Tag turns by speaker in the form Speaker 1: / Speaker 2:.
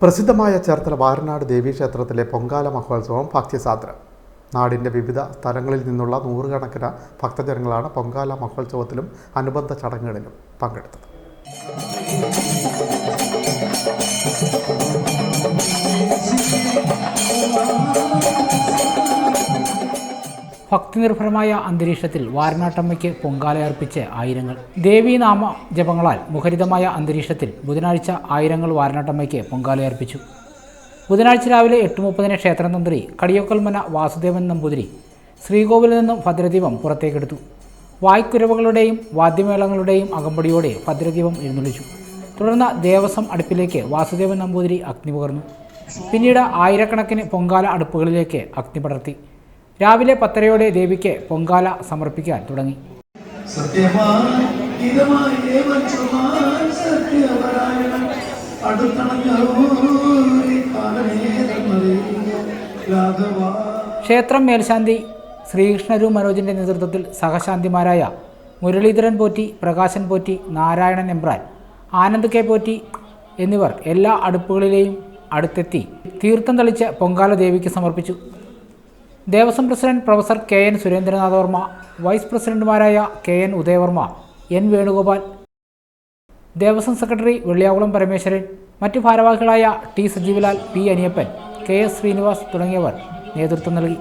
Speaker 1: പ്രസിദ്ധമായ ചേർത്തല വാരനാട് ദേവീക്ഷേത്രത്തിലെ പൊങ്കാല മഹോത്സവം ഭക്തിസാന്ദ്ര നാടിന്റെ വിവിധ സ്ഥലങ്ങളിൽ നിന്നുള്ള നൂറുകണക്കിന് ഭക്തജനങ്ങളാണ് പൊങ്കാല മഹോത്സവത്തിലും അനുബന്ധ ചടങ്ങുകളിലും പങ്കെടുത്തത്.
Speaker 2: ഭക്തിനിർഭരമായ അന്തരീക്ഷത്തിൽ വാരനാട്ടമ്മയ്ക്ക് പൊങ്കാലയർപ്പിച്ച് ആയിരങ്ങൾ. ദേവീനാമ ജപങ്ങളാൽ മുഖരിതമായ അന്തരീക്ഷത്തിൽ ബുധനാഴ്ച ആയിരങ്ങൾ വാരനാട്ടമ്മയ്ക്ക് പൊങ്കാലയർപ്പിച്ചു ബുധനാഴ്ച രാവിലെ എട്ട് മുപ്പതിന് ക്ഷേത്രതന്ത്രി കടിയൊക്കൽമന വാസുദേവൻ നമ്പൂതിരി ശ്രീകോവിലിൽ നിന്നും ഭദ്രദീപം പുറത്തേക്കെടുത്തു. വായ്ക്കുരവകളുടെയും വാദ്യമേളങ്ങളുടെയും അകമ്പടിയോടെ ഭദ്രദീപം എഴുന്നള്ളിച്ചു. തുടർന്ന് ദേവസ്വം അടുപ്പിലേക്ക് വാസുദേവൻ നമ്പൂതിരി അഗ്നി പകർന്നു. പിന്നീട് ആയിരക്കണക്കിന് പൊങ്കാല അടുപ്പുകളിലേക്ക് അഗ്നി പടർത്തി. രാവിലെ പത്തരയോടെ ദേവിക്ക് പൊങ്കാല സമർപ്പിക്കാൻ തുടങ്ങി. ക്ഷേത്രം മേൽശാന്തി ശ്രീകൃഷ്ണരു മനോജിന്റെ നേതൃത്വത്തിൽ സഹശാന്തിമാരായ മുരളീധരൻ പോറ്റി പ്രകാശൻ പോറ്റി നാരായണൻ എമ്പ്രാൻ ആനന്ദ് കെ പോറ്റി എന്നിവർ എല്ലാ അടുപ്പുകളിലെയും അടുത്തെത്തി തീർത്ഥം തളിച്ച് പൊങ്കാല ദേവിക്ക് സമർപ്പിച്ചു. Devaswom president professor K N Surendranath Varma vice പ്രസിഡന്റുമാരായ K N Udayavarma N Venugopal Devaswom secretary Velliyakulam Parameswaran മറ്റ് ഭാരവാഹികളായ T Sajeevlal P Aniyappan K S Srinivas തുടങ്ങിയവർ നേതൃത്വം നൽകി.